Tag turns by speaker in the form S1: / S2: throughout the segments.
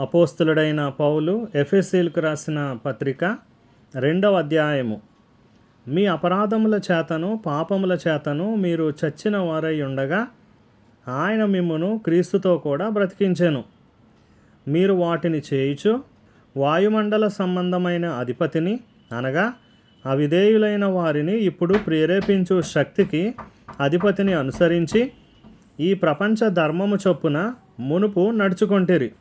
S1: అపోస్తులుడైన పౌలు ఎఫ్ఎస్సీలకు రాసిన పత్రిక రెండవ అధ్యాయము. మీ అపరాధముల చేతను పాపముల చేతను మీరు చచ్చిన వారై ఉండగా ఆయన మిమ్మను క్రీస్తుతో కూడా బ్రతికించెను. మీరు వాటిని చేయుచు వాయుమండల సంబంధమైన అధిపతిని అనగా అవిధేయులైన వారిని ఇప్పుడు ప్రేరేపించు శక్తికి అధిపతిని అనుసరించి ఈ ప్రపంచ ధర్మము చొప్పున మునుపు నడుచుకొంటిరి.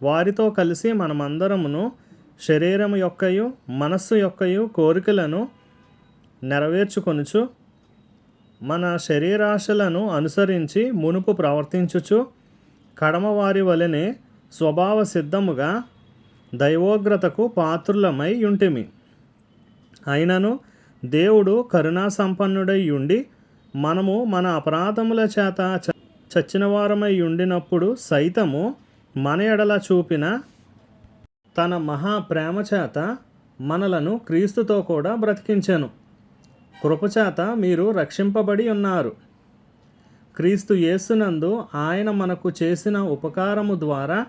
S1: వారితో కలిసి మనమందరమును శరీరము యొక్కయు మనస్సు యొక్కయు కోరికలను నెరవేర్చుకొనుచు మన శరీరాశలను అనుసరించి మునుపు ప్రవర్తించుచు కడమవారి వలనే స్వభావ సిద్ధముగా దైవోగ్రతకు పాత్రులమై ఉంటిమి అయినను దేవుడు కరుణా సంపన్నుడై ఉండి మనము మన అపరాధముల చేత చ- చచ్చిన వారమై ఉండినప్పుడు సైతము మన ఎడల చూపిన తన మహా మనలను క్రీస్తుతో కూడా బ్రతికించెను. కృపచేత మీరు రక్షింపబడి ఉన్నారు. క్రీస్తు యేసునందు ఆయన మనకు చేసిన ఉపకారము ద్వారా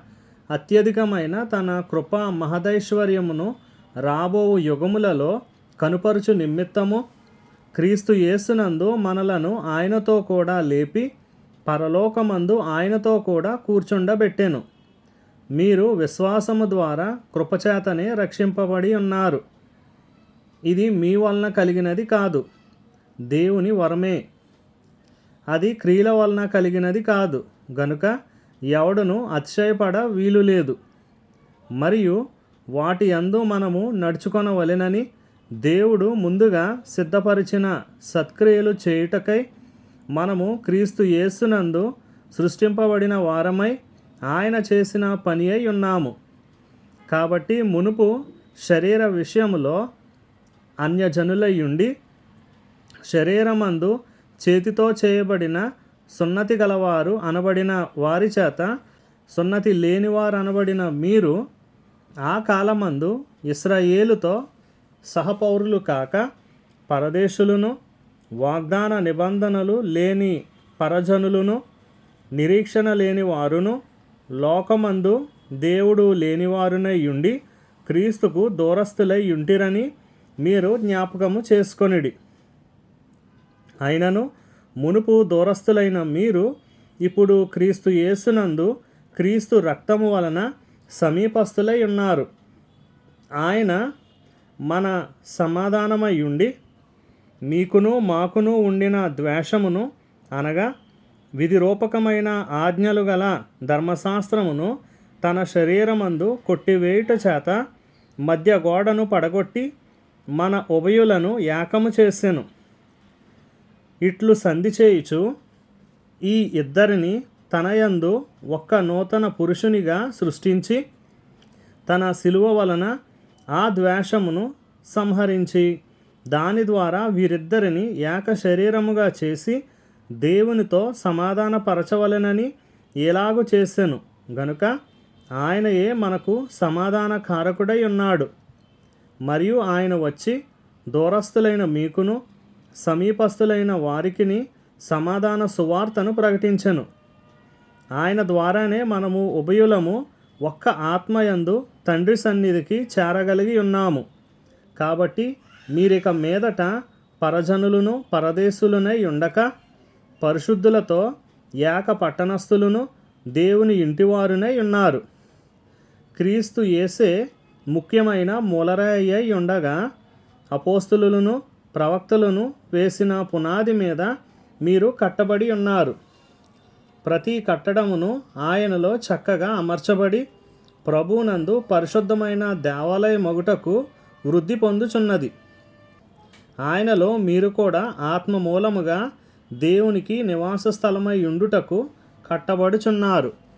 S1: అత్యధికమైన తన కృపా మహదైశ్వర్యమును రాబో యుగములలో కనుపరుచు నిమిత్తము క్రీస్తు యేసునందు మనలను ఆయనతో కూడా లేపి పరలోకమందు ఆయనతో కూడా కూర్చుండబెట్టెను. మీరు విశ్వాసము ద్వారా కృపచేతనే రక్షింపబడి ఉన్నారు. ఇది మీ వలన కలిగినది కాదు. దేవుని వరమే. అది క్రియల వలన కలిగినది కాదు. గనుక ఎవడును అతిశయపడ వీలు లేదు. మరియు వాటి యందు మనము నడుచుకొనవలెనని దేవుడు ముందుగా సిద్ధపరిచిన సత్క్రియలు చేయుటకై మనము క్రీస్తు యేసునందు సృష్టింపబడిన వారమై ఆయన చేసిన పని అయి ఉన్నాము. కాబట్టి మునుపు శరీర విషయంలో అన్యజనులయ్యుండి శరీరమందు చేతితో చేయబడిన సున్నతి గలవారు అనబడిన వారి చేత సున్నతి లేనివారు అనబడిన మీరు ఆ కాలమందు ఇస్రాయేలుతో సహపౌరులు కాక పరదేశులను వాగ్దాన నిబంధనలు లేని పరజనులను నిరీక్షణ లేని వారును లోకమందు దేవుడు లేనివారునై ఉండి క్రీస్తుకు దూరస్తులై ఉంటిరని మీరు జ్ఞాపకము చేసుకొనిడి. అయినను మునుపు దూరస్తులైన మీరు ఇప్పుడు క్రీస్తు యేసునందు క్రీస్తు రక్తము వలన సమీపస్తులై ఉన్నారు ఆయన మన సమాధానమై ఉండి మీకును మాకును ఉండిన ద్వేషమును అనగా విధి రూపకమైన ఆజ్ఞలు గల ధర్మశాస్త్రమును తన శరీరమందు కొట్టివేయుట చేత మధ్య గోడను పడగొట్టి మన ఉభయులను ఏకము చేసెను. ఇట్లు సంధి చేయుచు ఈ ఇద్దరిని తనయందు ఒక్క నూతన పురుషునిగా సృష్టించి తన శిలువ వలన ఆ ద్వేషమును సంహరించి దాని ద్వారా వీరిద్దరిని ఏక శరీరముగా చేసి దేవునితో సమాధానపరచవలెనని ఎలాగు చేసెను? గనుక ఆయనయే మనకు సమాధాన కారకుడై ఉన్నాడు మరియు ఆయన వచ్చి దూరస్థులైన మీకును సమీపస్థులైన వారికిని సమాధాన సువార్తను ప్రకటించెను. ఆయన ద్వారానే మనము ఉభయులము ఒక్క ఆత్మయందు తండ్రి సన్నిధికి చేరగలిగి ఉన్నాము కాబట్టి మీరిక మీదట పరజనులను పరదేశులనై ఉండక పరిశుద్ధులతో ఏక పట్టణస్థులను దేవుని ఇంటివారునై ఉన్నారు. క్రీస్తు యేసే ముఖ్యమైన మూలరాయి అయి ఉండగా అపోస్తులను ప్రవక్తలను వేసిన పునాది మీద మీరు కట్టబడి ఉన్నారు. ప్రతి కట్టడమును ఆయనలో చక్కగా అమర్చబడి ప్రభువునందు పరిశుద్ధమైన దేవాలయ మొగుటకు వృద్ధి పొందుచున్నది. ఆయనలో మీరు కూడా ఆత్మ మూలముగా దేవునికి నివాస స్థలమై ఉండుటకు కట్టబడుచున్నారు.